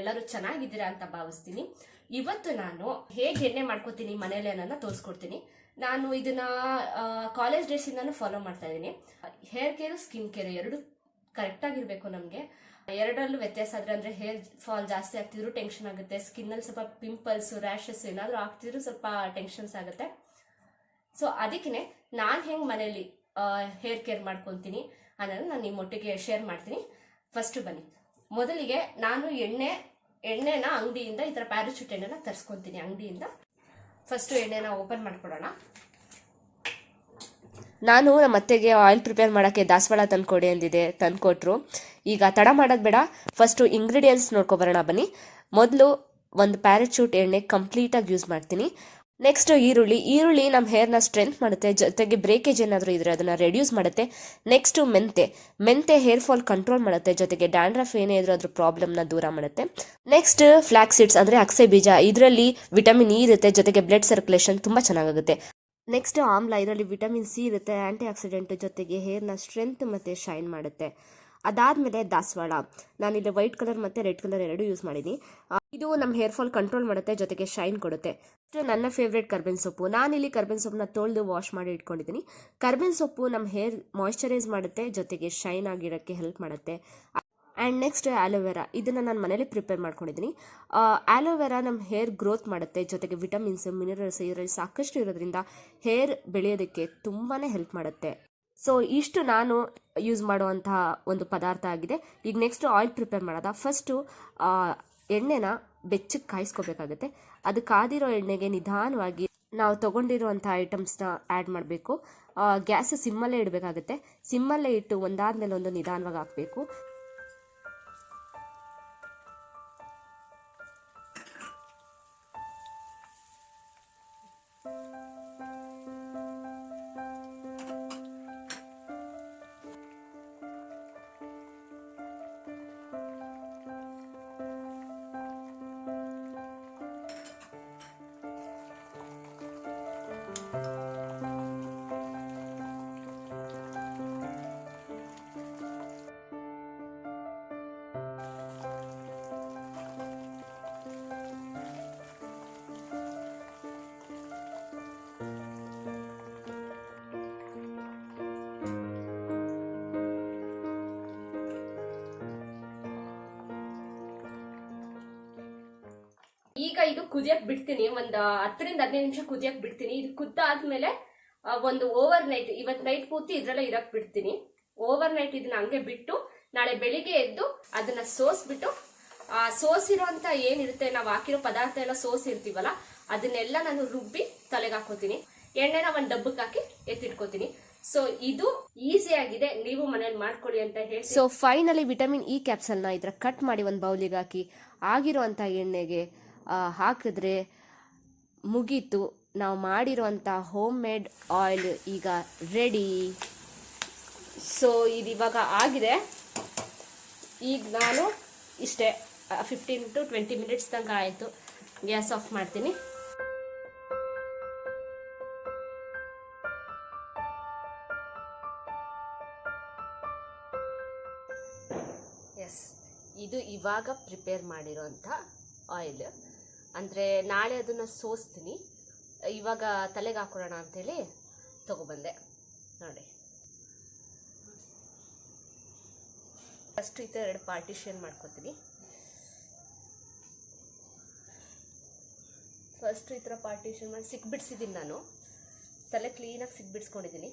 ಎಲ್ಲರೂ ಚೆನ್ನಾಗಿದ್ದೀರಾ ಅಂತ ಭಾವಿಸ್ತೀನಿ. ಇವತ್ತು ನಾನು ಹೇಗೆ ಎಣ್ಣೆ ಮಾಡ್ಕೋತೀನಿ ಮನೇಲಿ ಅನ್ನೋದನ್ನ ತೋರಿಸ್ಕೊಡ್ತೀನಿ. ನಾನು ಇದನ್ನ ಕಾಲೇಜ್ ಡೇಸಿಂದಾನು ಫಾಲೋ ಮಾಡ್ತಾ ಇದ್ದೀನಿ. ಹೇರ್ ಕೇರ್ ಸ್ಕಿನ್ ಕೇರ್ ಎರಡು ಕರೆಕ್ಟಾಗಿರಬೇಕು ನಮಗೆ. ಎರಡರಲ್ಲೂ ವ್ಯತ್ಯಾಸ ಆದ್ರೆ ಅಂದ್ರೆ ಹೇರ್ ಫಾಲ್ ಜಾಸ್ತಿ ಆಗ್ತಿದ್ರು ಟೆನ್ಷನ್ ಆಗುತ್ತೆ. ಸ್ಕಿನ್ನಲ್ಲಿ ಸ್ವಲ್ಪ ಪಿಂಪಲ್ಸ್ ರ್ಯಾಷಸ್ ಏನಾದರೂ ಆಗ್ತಿದ್ರು ಸ್ವಲ್ಪ ಟೆನ್ಷನ್ಸ್ ಆಗುತ್ತೆ. ಸೊ ಅದಕ್ಕೆ ನಾನು ಹೆಂಗೆ ಮನೇಲಿ ಹೇರ್ ಕೇರ್ ಮಾಡ್ಕೊತೀನಿ ಅನ್ನೋದನ್ನ ನಾನು ನಿಮ್ಮೊಟ್ಟಿಗೆ ಶೇರ್ ಮಾಡ್ತೀನಿ. ಫಸ್ಟ್ ಬನ್ನಿ. ಮೊದಲಿಗೆ ನಾನು ಎಣ್ಣೆ, ಎಣ್ಣೆನ ಅಂಗಡಿಯಿಂದ, ಈ ಥರ ಪ್ಯಾರಾಚೂಟ್ ಎಣ್ಣೆನ ತರಿಸ್ಕೊತೀನಿ ಅಂಗಡಿಯಿಂದ. ಫಸ್ಟು ಎಣ್ಣೆನ ಓಪನ್ ಮಾಡ್ಕೊಡೋಣ ನಾನು ನಮ್ಮ ಅತ್ತೆಗೆ ಆಯಿಲ್ ಪ್ರಿಪೇರ್ ಮಾಡೋಕ್ಕೆ ದಾಸವಾಳ ತಂದುಕೊಡಿ ಅಂದಿದೆ ತಂದುಕೊಟ್ರು. ಈಗ ತಡ ಮಾಡೋದು ಬೇಡ ಫಸ್ಟು ಇಂಗ್ರೀಡಿಯೆಂಟ್ಸ್ ನೋಡ್ಕೊಬರೋಣ ಬನ್ನಿ. ಮೊದಲು ಒಂದು ಪ್ಯಾರಾಚೂಟ್ ಎಣ್ಣೆ ಕಂಪ್ಲೀಟಾಗಿ ಯೂಸ್ ಮಾಡ್ತೀನಿ. ನೆಕ್ಸ್ಟ್ ಈರುಳ್ಳಿ. ಈರುಳ್ಳಿ ನಮ್ಮ ಹೇರ್ನ ಸ್ಟ್ರೆಂತ್ ಮಾಡುತ್ತೆ. ಜೊತೆಗೆ ಬ್ರೇಕೇಜ್ ಏನಾದರೂ ಇದ್ರೆ ಅದನ್ನ ರೆಡ್ಯೂಸ್ ಮಾಡುತ್ತೆ. ನೆಕ್ಸ್ಟು ಮೆಂತೆ. ಮೆಂತೆ ಹೇರ್ ಫಾಲ್ ಕಂಟ್ರೋಲ್ ಮಾಡುತ್ತೆ. ಜೊತೆಗೆ ಡ್ಯಾಂಡ್ರಫ್ ಏನೇ ಇದ್ರೂ ಅದ್ರ ಪ್ರಾಬ್ಲಮ್ನ ದೂರ ಮಾಡುತ್ತೆ. ನೆಕ್ಸ್ಟ್ ಫ್ಲಾಕ್ ಸೀಡ್ಸ್ ಅಂದರೆ ಅಕ್ಸೆ ಬೀಜ. ಇದರಲ್ಲಿ ವಿಟಮಿನ್ ಇ ಇರುತ್ತೆ. ಜೊತೆಗೆ ಬ್ಲಡ್ ಸರ್ಕ್ಯುಲೇಷನ್ ತುಂಬ ಚೆನ್ನಾಗುತ್ತೆ ನೆಕ್ಸ್ಟ್ ಆಮ್ಲ, ಇದರಲ್ಲಿ ವಿಟಮಿನ್ ಸಿ ಇರುತ್ತೆ. ಆ್ಯಂಟಿ ಆಕ್ಸಿಡೆಂಟ್ ಜೊತೆಗೆ ಹೇರ್ನ ಸ್ಟ್ರೆಂತ್ ಮತ್ತು ಶೈನ್ ಮಾಡುತ್ತೆ. ಅದಾದಮೇಲೆ ದಾಸವಾಳ. ನಾನಿಲ್ಲಿ ವೈಟ್ ಕಲರ್ ಮತ್ತು ರೆಡ್ ಕಲರ್ ಎರಡು ಯೂಸ್ ಮಾಡಿದ್ದೀನಿ. ಇದು ನಮ್ಮ ಹೇರ್ ಫಾಲ್ ಕಂಟ್ರೋಲ್ ಮಾಡುತ್ತೆ, ಜೊತೆಗೆ ಶೈನ್ ಕೊಡುತ್ತೆ. ನನ್ನ ಫೇವ್ರೇಟ್ ಕರ್ಬೇನ್ ಸೊಪ್ಪು. ನಾನಿಲ್ಲಿ ಕರ್ಬೇನ್ ಸೊಪ್ಪನ್ನ ತೊಳೆದು ವಾಶ್ ಮಾಡಿ ಇಟ್ಕೊಂಡಿದ್ದೀನಿ. ಕರ್ಬೇನ್ ಸೊಪ್ಪು ನಮ್ಮ ಹೇರ್ ಮಾಯಿಶ್ಚರೈಸ್ ಮಾಡುತ್ತೆ, ಜೊತೆಗೆ ಶೈನ್ ಆಗಿರೋಕ್ಕೆ ಹೆಲ್ಪ್ ಮಾಡುತ್ತೆ. ಆ್ಯಂಡ್ ನೆಕ್ಸ್ಟ್ ಆ್ಯಲೋವೆರಾ ಇದನ್ನು ನಾನು ಮನೇಲಿ ಪ್ರಿಪೇರ್ ಮಾಡ್ಕೊಂಡಿದ್ದೀನಿ. ಆಲೋವೆರಾ ನಮ್ಮ ಹೇರ್ ಗ್ರೋತ್ ಮಾಡುತ್ತೆ, ಜೊತೆಗೆ ವಿಟಮಿನ್ಸ್ ಮಿನರಲ್ಸ್ ಇದರಲ್ಲಿ ಸಾಕಷ್ಟು ಇರೋದ್ರಿಂದ ಹೇರ್ ಬೆಳೆಯೋದಕ್ಕೆ ತುಂಬಾ ಹೆಲ್ಪ್ ಮಾಡುತ್ತೆ. ಸೊ ಇಷ್ಟು ನಾನು ಯೂಸ್ ಮಾಡುವಂತಹ ಒಂದು ಪದಾರ್ಥ ಆಗಿದೆ. ಈಗ ನೆಕ್ಸ್ಟ್ ಆಯಿಲ್ ಪ್ರಿಪೇರ್ ಮಾಡೋದ? ಫಸ್ಟು ಎಣ್ಣೆನ ಬೆಚ್ಚಗೆ ಕಾಯಿಸ್ಕೋಬೇಕಾಗುತ್ತೆ. ಅದು ಕಾದಿರೋ ಎಣ್ಣೆಗೆ ನಿಧಾನವಾಗಿ ನಾವು ತೊಗೊಂಡಿರುವಂಥ ಐಟಮ್ಸ್ನ ಆ್ಯಡ್ ಮಾಡಬೇಕು. ಗ್ಯಾಸ್ ಸಿಮ್ಮಲ್ಲೇ ಇಡಬೇಕಾಗುತ್ತೆ. ಸಿಮ್ಮಲ್ಲೇ ಇಟ್ಟು ಒಂದಾದ್ಮೇಲೆ ಒಂದು ನಿಧಾನವಾಗಿ ಹಾಕಬೇಕು. ಇದು ಕುದಿಯಕ್ ಬಿಡ್ತೀನಿ. ಒಂದು ಹತ್ತರಿಂದ ಹದಿನೈದು ನಿಮಿಷ ಕುದಿಯಕ್ ಬಿಡ್ತೀನಿ. ಇದು ಕುದ್ದಾದ್ಮೇಲೆ ಒಂದು ಓವರ್ ನೈಟ್ ಇವತ್ ನೈಟ್ ಪೂರ್ತಿ ಇದ್ರಲ್ಲೇ ಇರಕ್ ಬಿಡ್ತೀನಿ. ಓವರ್ ನೈಟ್ ಇದನ್ನ ಹಂಗೆ ಬಿಟ್ಟು, ನಾಳೆ ಬೆಳಿಗ್ಗೆ ಎದ್ದು ಅದನ್ನ ಸೋಸ್ಬಿಟ್ಟು, ಆ ಸೋಸಿರೋಂತ ಏನಿರುತ್ತೆ, ನಾವು ಹಾಕಿರೋ ಪದಾರ್ಥ ಎಲ್ಲ ಸೋಸಿರ್ತೀವಲ್ಲ, ಅದನ್ನೆಲ್ಲ ನಾನು ರುಬ್ಬಿ ತಲೆಗೆ ಹಾಕೋತೀನಿ. ಎಣ್ಣೆನ ಒಂದು ಡಬ್ಬಕ್ಕೆ ಹಾಕಿ ಎತ್ತಿಟ್ಕೋತೀನಿ. ಸೊ ಇದು ಈಸಿ ಆಗಿದೆ. ನೀವು ಮನೇಲಿ ಮಾಡ್ಕೊಳ್ಳಿ ಅಂತ ಹೇಳಿ ಸೊ ಫೈನಲಿ ವಿಟಮಿನ್ ಇ ಕ್ಯಾಪ್ಸಲ್ನ ಇದ್ರ ಕಟ್ ಮಾಡಿ ಒಂದು ಬೌಲಿಗೆ ಹಾಕಿ. ಆಗಿರುವಂಥ ಎಣ್ಣೆಗೆ ಹಾಕಿದ್ರೆ ಮುಗೀತು. ನಾವು ಮಾಡಿರುವಂಥ ಹೋಮ್ ಮೇಡ್ ಆಯಿಲ್ ಈಗ ರೆಡಿ ಸೊ ಇದು ಇವಾಗ ಆಗಿದೆ. ಈಗ ನಾನು ಇಷ್ಟೇ ಫಿಫ್ಟೀನ್ ಟು ಟ್ವೆಂಟಿ ಮಿನಿಟ್ಸ್ ತನಕ ಆಯಿತು. ಗ್ಯಾಸ್ ಆಫ್ ಮಾಡ್ತೀನಿ. ಎಸ್ ಇದು ಇವಾಗ ಪ್ರಿಪೇರ್ ಮಾಡಿರೋಂಥ ಆಯಿಲ್ ಅಂದರೆ ನಾಳೆ ಅದನ್ನು ಸೋಸ್ತೀನಿ. ಇವಾಗ ತಲೆಗೆ ಹಾಕೊಳ್ಳೋಣ ಅಂಥೇಳಿ ತೊಗೊಬಂದೆ. ನೋಡಿ. ಫಸ್ಟ್ ಈ ಥರ ಎರಡು ಪಾರ್ಟಿಷನ್ ಮಾಡ್ಕೊತೀನಿ. ಫಸ್ಟ್ ಈ ಥರ ಪಾರ್ಟಿಷನ್ ಮಾಡಿ ಸಿಕ್ಬಿಡ್ಸಿದ್ದೀನಿ ನಾನು. ತಲೆ ಕ್ಲೀನಾಗಿ ಸಿಕ್ಬಿಡ್ಸ್ಕೊಂಡಿದ್ದೀನಿ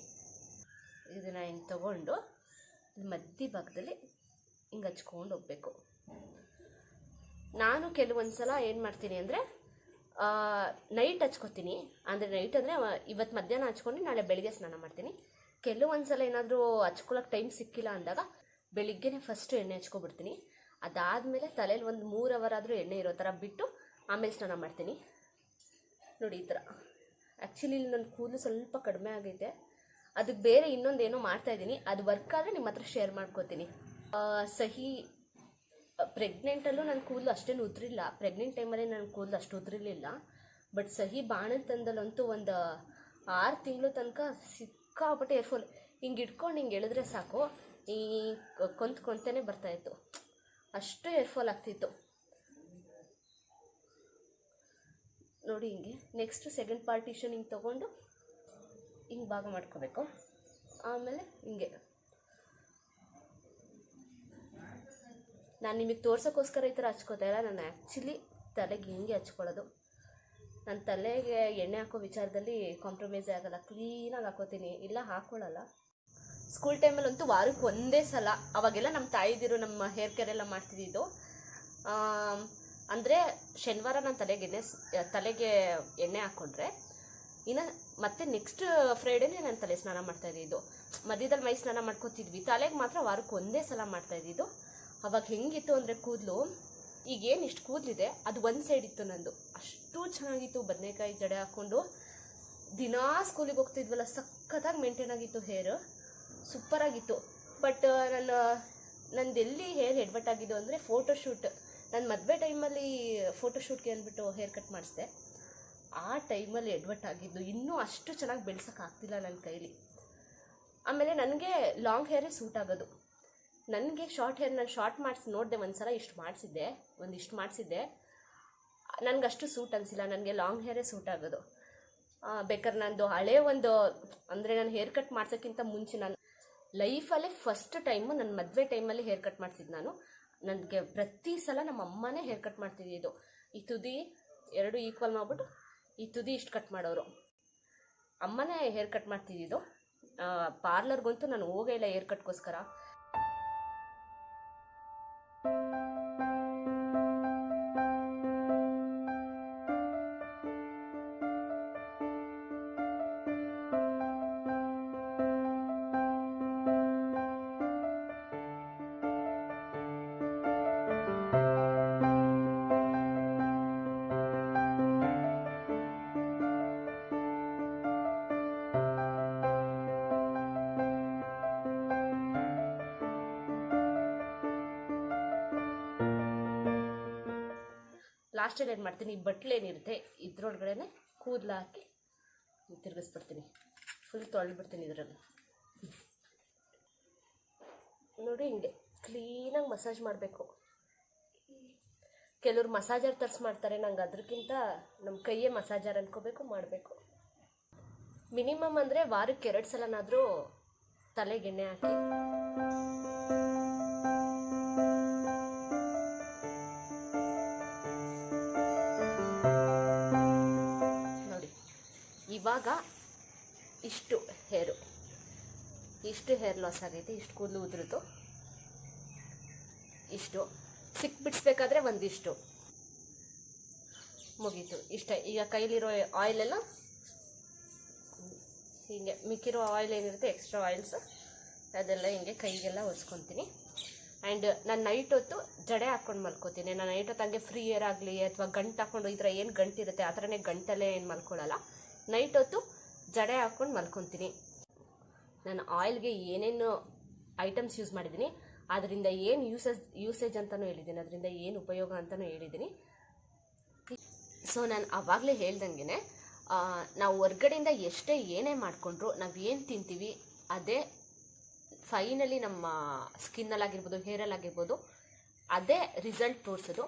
ಇದನ್ನು ಹಿಂಗೆ ತಗೊಂಡು ಮಧ್ಯ ಭಾಗದಲ್ಲಿ ಹಿಂಗೆ ಹಚ್ಕೊಂಡು ಹೋಗ್ಬೇಕು. ನಾನು ಕೆಲವೊಂದು ಸಲ ಏನು ಮಾಡ್ತೀನಿ ಅಂದರೆ ನೈಟ್ ಹಚ್ಕೋತೀನಿ. ಅಂದರೆ ನೈಟ್ ಅಂದರೆ ಇವತ್ತು ಮಧ್ಯಾಹ್ನ ಹಚ್ಕೊಂಡು ನಾಳೆ ಬೆಳಿಗ್ಗೆ ಸ್ನಾನ ಮಾಡ್ತೀನಿ. ಕೆಲವೊಂದು ಸಲ ಏನಾದರೂ ಹಚ್ಕೊಳಕ್ಕೆ ಟೈಮ್ ಸಿಕ್ಕಿಲ್ಲ ಅಂದಾಗ ಬೆಳಿಗ್ಗೆನೇ ಫಸ್ಟು ಎಣ್ಣೆ ಹಚ್ಕೊಬಿಡ್ತೀನಿ. ಅದಾದಮೇಲೆ ತಲೆಯಲ್ಲಿ ಒಂದು ಮೂರು ಅವರ್ ಆದರೂ ಎಣ್ಣೆ ಇರೋ ಥರ ಬಿಟ್ಟು ಆಮೇಲೆ ಸ್ನಾನ ಮಾಡ್ತೀನಿ. ನೋಡಿ ಈ ಥರ ಆ್ಯಕ್ಚುಲಿ ಇಲ್ಲಿ ನನ್ನ ಕೂದಲು ಸ್ವಲ್ಪ ಕಡಿಮೆ ಆಗೈತೆ. ಅದಕ್ಕೆ ಬೇರೆ ಇನ್ನೊಂದು ಏನೋ ಮಾಡ್ತಾ ಇದ್ದೀನಿ. ಅದು ವರ್ಕ್ ಆದರೆ ನಿಮ್ಮ ಹತ್ರ ಶೇರ್ ಮಾಡ್ಕೋತೀನಿ. ಸಹಿ ಪ್ರೆಗ್ನೆಂಟಲ್ಲೂ ನನ್ನ ಕೂದಲು ಅಷ್ಟೇನು ಉದ್ರಿಲ್ಲ. ಪ್ರೆಗ್ನೆಂಟ್ ಟೈಮಲ್ಲಿ ನನ್ನ ಕೂದಲು ಅಷ್ಟು ಉದುರಿಲಿಲ್ಲ. ಬಟ್ ಸಹಿ ಬಾಣಂತಂದಲ್ಲಂತೂ ಒಂದು, ಆರು ತಿಂಗಳ ತನಕ ಸಿಕ್ಕಾಪಟ್ಟೆ ಏರ್ಫಾಲ್ ಹಿಂಗೆ ಇಟ್ಕೊಂಡು ಹಿಂಗೆ ಎಳೆದ್ರೆ ಸಾಕು. ಈ ಕೊಂತ ಕೊಂತನೇ ಬರ್ತಾಯಿತ್ತು ಅಷ್ಟು ಏರ್ಫಾಲ್ ಆಗ್ತಿತ್ತು. ನೋಡಿ ಹಿಂಗೆ ನೆಕ್ಸ್ಟ್ ಸೆಕೆಂಡ್ ಪಾರ್ಟಿಷನ್ ಹಿಂಗೆ ತೊಗೊಂಡು ಹಿಂಗೆ ಭಾಗ ಮಾಡ್ಕೋಬೇಕು. ಆಮೇಲೆ ಹಿಂಗೆ. ನಾನು ನಿಮಗೆ ತೋರ್ಸೋಕ್ಕೋಸ್ಕರ ಈ ಥರ ಹಚ್ಕೋತಾ ಇಲ್ಲ. ನಾನು ಆ್ಯಕ್ಚುಲಿ ತಲೆಗೆ ಹಿಂಗೆ ಹಚ್ಕೊಳ್ಳೋದು. ನನ್ನ ತಲೆಗೆ ಎಣ್ಣೆ ಹಾಕೋ ವಿಚಾರದಲ್ಲಿ ಕಾಂಪ್ರಮೈಸೇ ಆಗೋಲ್ಲ. ಕ್ಲೀನಾಗಿ ಹಾಕೋತೀನಿ. ಇಲ್ಲ ಹಾಕ್ಕೊಳ್ಳಲ್ಲ ಸ್ಕೂಲ್ ಟೈಮಲ್ಲಂತೂ ವಾರಕ್ಕೆ ಒಂದೇ ಸಲ. ಅವಾಗೆಲ್ಲ ನಮ್ಮ ತಾಯಿದಿರು ನಮ್ಮ ಹೇರ್ ಕೇರ್ ಎಲ್ಲ ಮಾಡ್ತಿದ್ದಿದ್ದು. ಅಂದರೆ ಶನಿವಾರ ನಾನು ತಲೆಗೆ ಎಣ್ಣೆ ತಲೆಗೆ ಎಣ್ಣೆ ಹಾಕ್ಕೊಂಡ್ರೆ ಇನ್ನು ಮತ್ತೆ ನೆಕ್ಸ್ಟ್ ಫ್ರೈಡೇನೆ ನಾನು ತಲೆ ಸ್ನಾನ ಮಾಡ್ತಾ ಮಧ್ಯದಲ್ಲಿ ಮೈ ಸ್ನಾನ ಮಾಡ್ಕೋತಿದ್ವಿ. ತಲೆಗೆ ಮಾತ್ರ ವಾರಕ್ಕೆ ಒಂದೇ ಸಲ ಮಾಡ್ತಾ ಅವಾಗ ಹೆಂಗಿತ್ತು ಅಂದರೆ ಕೂದಲು? ಈಗೇನು ಇಷ್ಟು ಕೂದಲಿದೆ? ಅದು ಒಂದು ಸೈಡ್ ಇತ್ತು ನಂದು. ಅಷ್ಟು ಚೆನ್ನಾಗಿತ್ತು, ಬದನೆಕಾಯಿ ಜಡೆ ಹಾಕ್ಕೊಂಡು. ದಿನಾ ಸ್ಕೂಲಿಗೆ ಹೋಗ್ತಿದ್ವಲ್ಲ, ಸಖತ್ತಾಗಿ ಮೇಂಟೈನ್ ಆಗಿತ್ತು ಹೇರ್ ಸೂಪರಾಗಿತ್ತು ಬಟ್ ನನ್ನ, ನಂದು ಎಲ್ಲಿ ಹೇರ್ ಎಡ್ವಟ್ ಆಗಿದ್ದು ಅಂದರೆ ಫೋಟೋಶೂಟ್ ನನ್ನ ಮದುವೆ ಟೈಮಲ್ಲಿ ಫೋಟೋಶೂಟ್ಗೆ ಅಂದ್ಬಿಟ್ಟು ಹೇರ್ ಕಟ್ ಮಾಡಿಸಿದೆ. ಆ ಟೈಮಲ್ಲಿ ಎಡ್ವಟ್ ಆಗಿದ್ದು. ಇನ್ನೂ ಅಷ್ಟು ಚೆನ್ನಾಗಿ ಬೆಳ್ಸೋಕ್ಕಾಗ್ತಿಲ್ಲ ನನ್ನ ಕೈಲಿ. ಆಮೇಲೆ ನನಗೆ ಲಾಂಗ್ ಹೇರೇ ಸೂಟ್ ಆಗೋದು. ನನಗೆ ಶಾರ್ಟ್ ಹೇರ್ ನಾನು ಶಾರ್ಟ್ ಮಾಡಿಸಿ ನೋಡಿದೆ ಒಂದು ಸಲ ಇಷ್ಟು ಮಾಡಿಸಿದ್ದೆ ಒಂದಿಷ್ಟು ಮಾಡಿಸಿದ್ದೆ. ನನಗೆ ಸೂಟ್ ಅನಿಸಿಲ್ಲ, ನನಗೆ ಲಾಂಗ್ ಹೇರೇ ಸೂಟ್ ಆಗೋದು. ಬೇಕಾದ್ರೆ ನಂದು ಹಳೆ ಒಂದು, ಅಂದರೆ ನಾನು ಹೇರ್ ಕಟ್ ಮಾಡ್ಸೋಕ್ಕಿಂತ ಮುಂಚೆ ನಾನು ಲೈಫಲ್ಲೇ ಫಸ್ಟ್ ಟೈಮು ನನ್ನ ಮದುವೆ ಟೈಮಲ್ಲಿ ಹೇರ್ ಕಟ್ ಮಾಡ್ತಿದ್ದು ನಾನು. ನನಗೆ ಪ್ರತಿ ಸಲ ನಮ್ಮ ಅಮ್ಮನೇ ಹೇರ್ ಕಟ್ ಮಾಡ್ತಿದ್ದಿದ್ದು ಈ ತುದಿ ಎರಡು ಈಕ್ವಲ್ ಮಾಡ್ಬಿಟ್ಟು, ಈ ತುದಿ ಇಷ್ಟು ಕಟ್ ಮಾಡೋರು. ಅಮ್ಮನೇ ಹೇರ್ ಕಟ್ ಮಾಡ್ತಿದ್ದಿದ್ದು ಪಾರ್ಲರ್ಗಂತೂ ನಾನು ಹೋಗೇ ಇಲ್ಲ ಹೇರ್ ಕಟ್ಗೋಸ್ಕರ ಲಾಸ್ಟಲ್ಲಿ ಏನು ಮಾಡ್ತೀನಿ? ಬಟ್ಲು ಏನಿರುತ್ತೆ ಇದ್ರೊಳಗಡೆ ಕೂದಲು ಹಾಕಿ ತಿರುಗಿಸ್ಬಿಡ್ತೀನಿ. ಫುಲ್ ತೊಳೆದ್ಬಿಡ್ತೀನಿ ಇದರಲ್ಲಿ. ನೋಡಿ ಹಿಂಗೆ ಕ್ಲೀನಾಗಿ ಮಸಾಜ್ ಮಾಡಬೇಕು. ಕೆಲವ್ರು ಮಸಾಜರ್ ತರ್ಸ್ ಮಾಡ್ತಾರೆ, ನಂಗೆ ಅದಕ್ಕಿಂತ ನಮ್ಮ ಕೈಯೇ ಮಸಾಜರ್ ಅನ್ಕೋಬೇಕು, ಮಾಡಬೇಕು. ಮಿನಿಮಮ್ ಅಂದರೆ ವಾರಕ್ಕೆ ಎರಡು ಸಲನಾದರೂ ತಲೆಗೆ ಎಣ್ಣೆ ಹಾಕಿ. ಇವಾಗ ಇಷ್ಟು ಹೇರು. ಇಷ್ಟು ಹೇರ್ ಲಾಸ್ ಆಗೈತೆ, ಇಷ್ಟು ಕೂದಲು ಉದುರಿತು ಇಷ್ಟು. ಸಿಕ್ ಬಿಡಿಸ್ಬೇಕಾದ್ರೆ ಒಂದಿಷ್ಟು. ಮುಗೀತು. ಇಷ್ಟ. ಈಗ ಕೈಲಿರೋ ಆಯಿಲೆಲ್ಲ ಹೀಗೆ ಮಿಕ್ಕಿರೋ ಆಯಿಲ್ ಏನಿರುತ್ತೆ ಎಕ್ಸ್ಟ್ರಾ ಆಯಿಲ್ಸ್ ಅದೆಲ್ಲ ಹಿಂಗೆ ಕೈಗೆಲ್ಲ ಒರೆಸ್ಕೊತೀನಿ. ಆ್ಯಂಡ್ ನಾನು ನೈಟ್ ಹೊತ್ತು ಜಡೆ ಹಾಕ್ಕೊಂಡು ಮಲ್ಕೋತೀನಿ. ನಾನು ನೈಟ್ ಹೊತ್ತು ಹಂಗೆ ಫ್ರೀ ಏರ್ ಆಗಲಿ, ಅಥವಾ ಗಂಟು ಹಾಕ್ಕೊಂಡು ಈ ಥರ ಏನು ಗಂಟಿರುತ್ತೆ ಆ ಥರನೇ ಗಂಟಲ್ಲೇ ಏನು ಮಲ್ಕೊಳ್ಳಲ್ಲ. ನೈಟ್ ಹೊತ್ತು ಜಡೆ ಹಾಕೊಂಡು ಮಲ್ಕೊತೀನಿ. ನಾನು ಆಯಿಲ್ಗೆ ಏನೇನು ಐಟಮ್ಸ್ ಯೂಸ್ ಮಾಡಿದ್ದೀನಿ. ಅದರಿಂದ ಏನು ಯೂಸೇಜ್ ಯೂಸೇಜ್ ಅಂತಲೂ ಹೇಳಿದ್ದೀನಿ. ಅದರಿಂದ ಏನು ಉಪಯೋಗ ಅಂತಲೂ ಹೇಳಿದ್ದೀನಿ. ಸೊ, ನಾನು ಆವಾಗಲೇ ಹೇಳ್ದಂಗೆ ನಾವು ಹೊರ್ಗಡೆಯಿಂದ ಎಷ್ಟೇ ಏನೇ ಮಾಡಿಕೊಂಡ್ರು ನಾವು ಏನು ತಿಂತೀವಿ, ಅದೇ ಫೈನಲಿ ನಮ್ಮ ಸ್ಕಿನ್ನಲ್ಲಾಗಿರ್ಬೋದು ಹೇರಲ್ಲಾಗಿರ್ಬೋದು ಅದೇ ರಿಸಲ್ಟ್ ತೋರಿಸೋದು.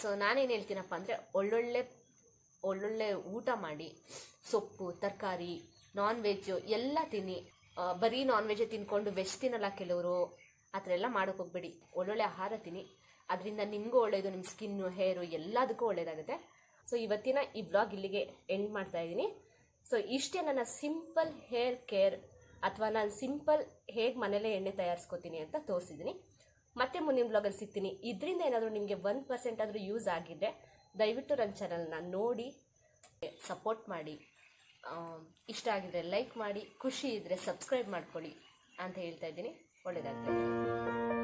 ಸೊ ನಾನೇನು ಹೇಳ್ತೀನಪ್ಪ ಅಂದರೆ ಒಳ್ಳೊಳ್ಳೆ ಒಳ್ಳೊಳ್ಳೆ ಊಟ ಮಾಡಿ, ಸೊಪ್ಪು, ತರಕಾರಿ ನಾನ್ ವೆಜ್ಜು ಎಲ್ಲ ತಿನ್ನಿ. ಬರೀ ನಾನ್ ವೆಜ್ ತಿನ್ಕೊಂಡು ವೆಜ್ ತಿನ್ನಲ್ಲ ಕೆಲವರು, ಆ ಥರ ಎಲ್ಲ ಮಾಡೋಕೆ ಹೋಗ್ಬೇಡಿ. ಒಳ್ಳೊಳ್ಳೆ ಆಹಾರ ತಿನ್ನಿ. ಅದರಿಂದ ನಿಮಗೂ ಒಳ್ಳೆಯದು ನಿಮ್ಮ ಸ್ಕಿನ್ನು ಹೇರು ಎಲ್ಲದಕ್ಕೂ ಒಳ್ಳೆಯದಾಗುತ್ತೆ ಸೊ ಇವತ್ತಿನ ಈ ಬ್ಲಾಗ್ ಇಲ್ಲಿಗೆ ಎಂಡ್ ಮಾಡ್ತಾ ಇದ್ದೀನಿ. ಸೊ ಇಷ್ಟೇ ನನ್ನ ಸಿಂಪಲ್ ಹೇರ್ ಕೇರ್ ಅಥವಾ ನಾನು ಸಿಂಪಲ್ ಹೇಗೆ ಮನೇಲೇ ಎಣ್ಣೆ ತಯಾರಿಸ್ಕೋತೀನಿ ಅಂತ ತೋರಿಸಿದ್ದೀನಿ. ಮತ್ತೆ ಮುಂದಿನ ಬ್ಲಾಗಲ್ಲಿ ಸಿಗ್ತೀನಿ. ಇದರಿಂದ ಏನಾದರೂ ನಿಮಗೆ ಒನ್ ಪರ್ಸೆಂಟ್ ಆದರೂ ಯೂಸ್ ಆಗಿದ್ದರೆ ದಯವಿಟ್ಟು ನನ್ನ ಚಾನಲ್ನ ನೋಡಿ ಸಪೋರ್ಟ್ ಮಾಡಿ. ಇಷ್ಟ ಆಗಿದ್ರೆ ಲೈಕ್ ಮಾಡಿ, ಖುಷಿ ಇದ್ದರೆ ಸಬ್ಸ್ಕ್ರೈಬ್ ಮಾಡ್ಕೊಳ್ಳಿ ಅಂತ ಹೇಳ್ತಾ ಇದ್ದೀನಿ. ಒಳ್ಳೆಯದಾಗ್ತದೆ